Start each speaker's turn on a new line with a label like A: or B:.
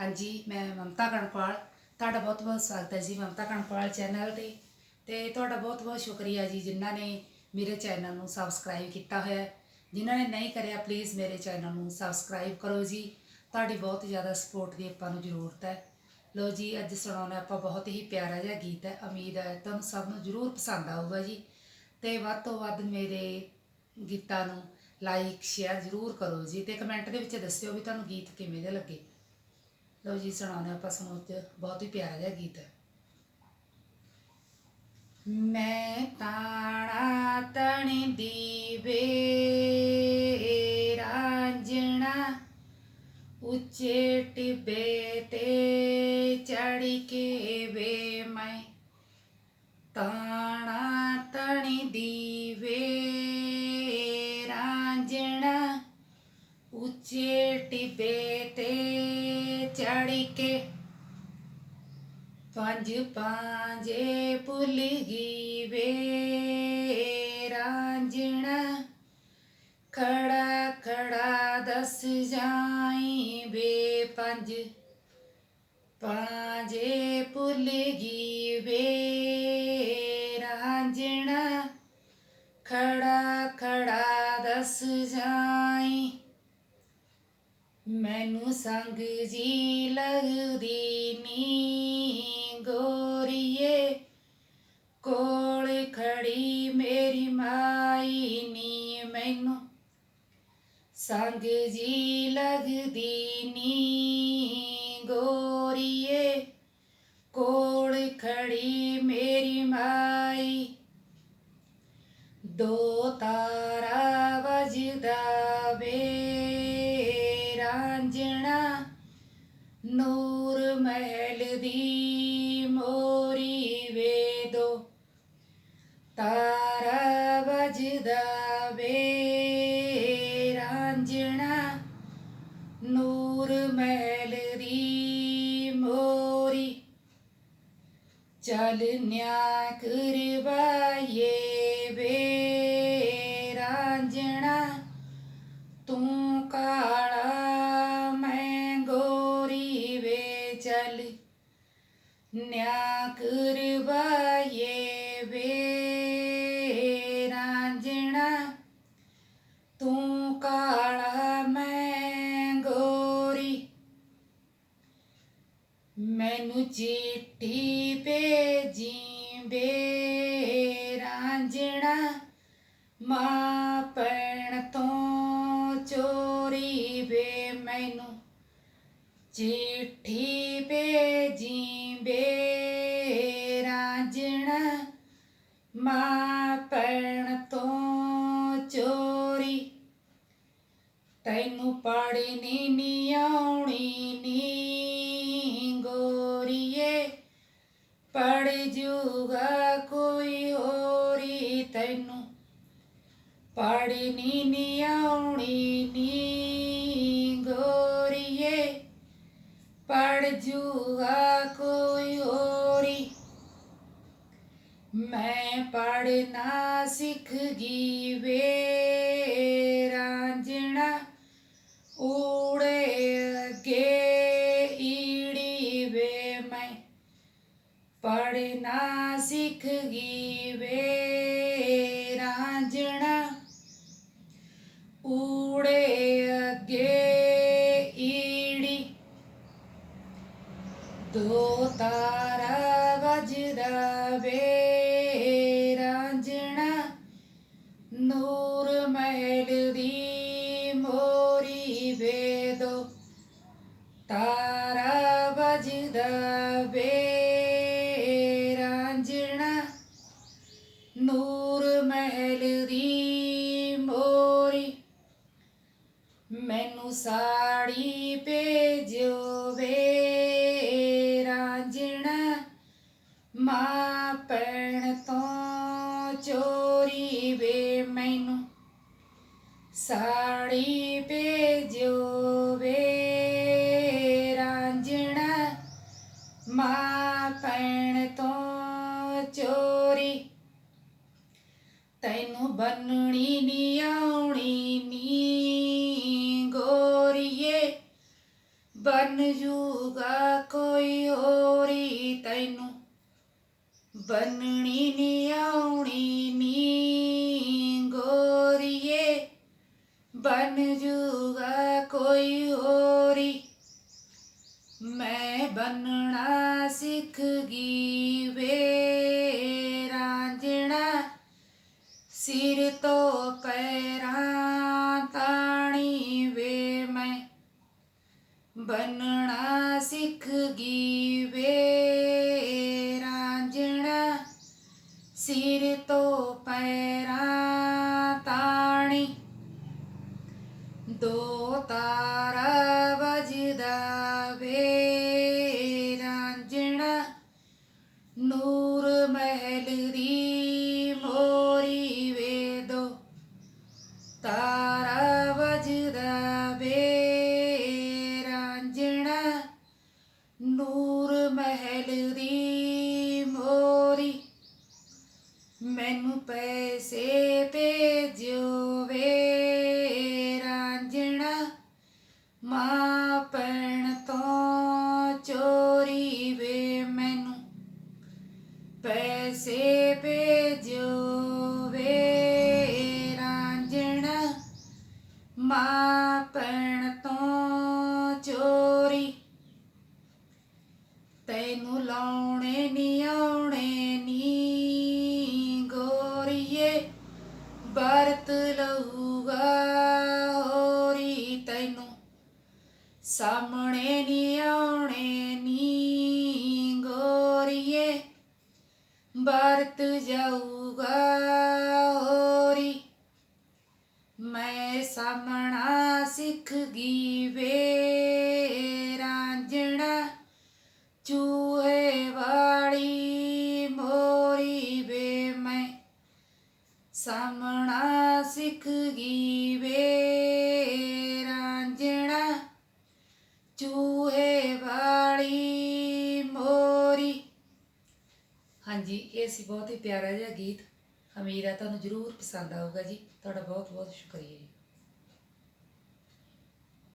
A: ਹਾਂਜੀ, ਮੈਂ ਮਮਤਾ ਕਣਪਾਲ ਤੁਹਾਡਾ ਬਹੁਤ ਬਹੁਤ ਸਵਾਗਤ ਹੈ ਜੀ ਮਮਤਾ ਕਣਪਾਲ ਚੈਨਲ ਤੇ। ਤੇ ਤੁਹਾਡਾ ਬਹੁਤ ਬਹੁਤ ਸ਼ੁਕਰੀਆ ਜੀ ਜਿਨ੍ਹਾਂ ਨੇ ਮੇਰੇ ਚੈਨਲ ਨੂੰ ਸਬਸਕ੍ਰਾਈਬ ਕੀਤਾ ਹੋਇਆ ਜਿਨ੍ਹਾਂ ਨੇ ਨਹੀਂ ਕਰਿਆ ਪਲੀਜ਼ ਮੇਰੇ ਚੈਨਲ ਨੂੰ ਸਬਸਕ੍ਰਾਈਬ ਕਰੋ ਜੀ। ਤੁਹਾਡੀ ਬਹੁਤ ਜ਼ਿਆਦਾ ਸਪੋਰਟ ਦੀ ਆਪਾਂ ਨੂੰ ਜ਼ਰੂਰਤ ਹੈ। ਲੋ ਜੀ, ਅੱਜ ਸੁਣਾਉਣਾ ਆਪਾਂ ਬਹੁਤ ਹੀ ਪਿਆਰਾ ਜਿਹਾ ਗੀਤ ਹੈ। ਉਮੀਦ ਹੈ ਤੁਹਾਨੂੰ ਸਭ ਨੂੰ ਜ਼ਰੂਰ ਪਸੰਦ ਆਊਗਾ ਜੀ। ਤੇ ਵੱਧ ਤੋਂ ਵੱਧ ਮੇਰੇ ਗੀਤਾਂ ਨੂੰ ਲਾਈਕ ਸ਼ੇਅਰ ਜ਼ਰੂਰ ਕਰੋ ਜੀ। ਤੇ ਕਮੈਂਟ ਦੇ ਵਿੱਚ ਦੱਸਿਓ ਵੀ ਤੁਹਾਨੂੰ ਗੀਤ ਕਿਵੇਂ ਦੇ ਲੱਗੇ। ਲਓ ਜੀ ਸੁਣਾਉਣਾ ਆਪਾਂ ਸੁਣੋ ਤੇ ਬਹੁਤ ਹੀ ਪਿਆਰਾ ਜਿਹਾ ਗੀਤ ਹੈ। ਮੈਂ ਤਾਣਾ ਤਣੀ ਦੀਵੇ ਰਾਂਝਣਾ ਉੱਚੇ ਟਿੱਬੇ ਤੇ ਚੜ ਕੇ ਵੇ ਮੈਂ। ਤਾਣਾ ਤਣੀ ਦੀਵੇ ਰਾਂਝਣਾ ਉੱਚੇ ਟਿੱਬੇ ਤੇ ਚੜ ਕੇ ਪੰਜ ਪਾਂਜੇ ਭੁੱਲ ਗਈ ਵੇ। ਰਾਂਝਣਾ ਖੜਾ ਖੜਾ ਦੱਸ ਜਾਈ ਵੇ ਪੰਜ ਪਾਂਜੇ ਭੁੱਲ ਵੇ। ਰਾਂਝਣਾ ਖੜਾ ਖੜਾ ਦੱਸ ਜਾਈ ਮੈਨੂੰ ਸੰਗ ਜੀ ਲੱਗਦੀ ਨੀ ਗੋਰੀਏ। ਕੋਲ ਖੜੀ ਮੇਰੀ ਮਾਈ ਨੀ ਮੈਨੂੰ। ਸੰਗ ਜੀ ਲੱਗਦੀ ਨੀ ਗੋਰੀਏ। ਕੋਲ ਖੜੀ ਮੇਰੀ ਮਾਈ। ਦੋ ਤਾਰਾ ਤਾਰਾ ਵਜਦਾ ਵੇ ਰਾਂਝਣਾ ਨੂਰ ਮਹਿਲ ਦੀ ਮੋਰੀ ਚੱਲ ਨਿਆ ਕਰਵਾਏ ਚਿੱਠੀ ਭੇਜੀ ਵੇ ਰਾਂਝਣਾ ਮਾਂ ਪੈਣ ਤੋਂ ਚੋਰੀ ਬੇ ਮੈਨੂੰ। ਚਿੱਠੀ ਭੇਜੀ ਵੇ ਰਾਂਝਣਾ ਮਾਂ ਪੈਣ ਤੋਂ ਚੋਰੀ। ਤੈਨੂੰ ਪੜਨੀ ਨੀ ਆਉਣੀ ਨੀ ਜੂਗਾ ਕੋਈ ਹੋਰੀ ਤੈਨੂੰ। ਪੜਨੀ ਨੀ ਆਉਣੀ ਨੀ ਗੋਰੀਏ। ਪੜ ਜੂਗਾ ਕੋਈ ਹੋਰੀ। ਮੈਂ ਪੜਨਾ ਸਿੱਖ ਗਈ ਵੇ। ਦੋ ਤਾਰਾ ਵਜਦਾ ਵੇ ਰਾਂਝਣਾ, ਨੂਰ ਮਹਿਲ ਦੀ ਮੋਰੀ ਵੇ ਦੋ ਤਾਰਾ ਵਜਦਾ ਵੇ ਰਾਂਝਣਾ, ਨੂਰ ਮਹਿਲ ਦੀ ਮੋਰੀ। ਮੈਨੂੰ ਸਾੜੀ ਭੇਜੋ ਵੇ ਮਾਂ ਪੈਣ ਤੋਂ ਚੋਰੀ ਵੇ ਮੈਨੂੰ। ਸਾੜੀ ਭੇਜੋ ਵੇ ਰਾਂਝਣਾ। ਮਾਂ ਪੈਣ ਤੋਂ ਚੋਰੀ। ਤੈਨੂੰ ਬੰਨਣੀ ਨੀ, ਆਉਣੀ ਨੀ ਗੋਰੀਏ। ਬਨ ਜੂਗਾ ਕੋਈ ਹੋਰੀ। ਬੰਨਣੀ ਨੀ ਆਉਣੀ ਨੀ ਗੋਰੀਏ ਬਨ ਜੂਗਾ ਕੋਈ ਹੋਰੀ ਮੈਂ ਬੰਨਣਾ ਸਿੱਖ ਗਈ ਵੇ ਰਾਂਝਣਾ ਸਿਰ ਤੋਂ ਪੈਰਾਂ ਤਾਣੀ ਵੇ ਮੈਂ ਬੰਨਣਾ ਸਿੱਖ ਗਈ ਵੇ ਸਿਰ ਤੋਂ ਪੈਰਾਂ ਤਾਣੀ। ਦੋ ਤਾਰਾ ਪੈਸੇ ਭੇਜੋ ਵੇ ਰਾਂਝਣਾ ਮਾਂ ਪੈਣ ਤੋਂ ਚੋਰੀ। ਤੈਨੂੰ ਲਾਉਣੇ ਨੀ ਆਉਣੇ ਵਰਤ ਜਾਊਗਾ ਹੋਰੀ। ਮੈਂ ਸਾਹਮਣਾ ਸਿੱਖ ਗਈ ਵੇ ਰਾਂਝਣਾ ਚੂਹੇ ਵਾਲੀ ਮੋਰੀ ਵੇ। ਮੈਂ ਸਾਹਮਣਾ ਸਿੱਖ ਗਈ ਵੇ ਰਾਂਝਣਾ ਚੂਹੇ ਹਾਂਜੀ, ਇਹ ਸੀ ਬਹੁਤ ਹੀ ਪਿਆਰਾ ਜਿਹਾ ਗੀਤ ਉਮੀਦ ਹੈ ਤੁਹਾਨੂੰ ਜ਼ਰੂਰ ਪਸੰਦ ਆਊਗਾ ਜੀ। ਤੁਹਾਡਾ ਬਹੁਤ ਬਹੁਤ ਸ਼ੁਕਰੀਆ ਜੀ।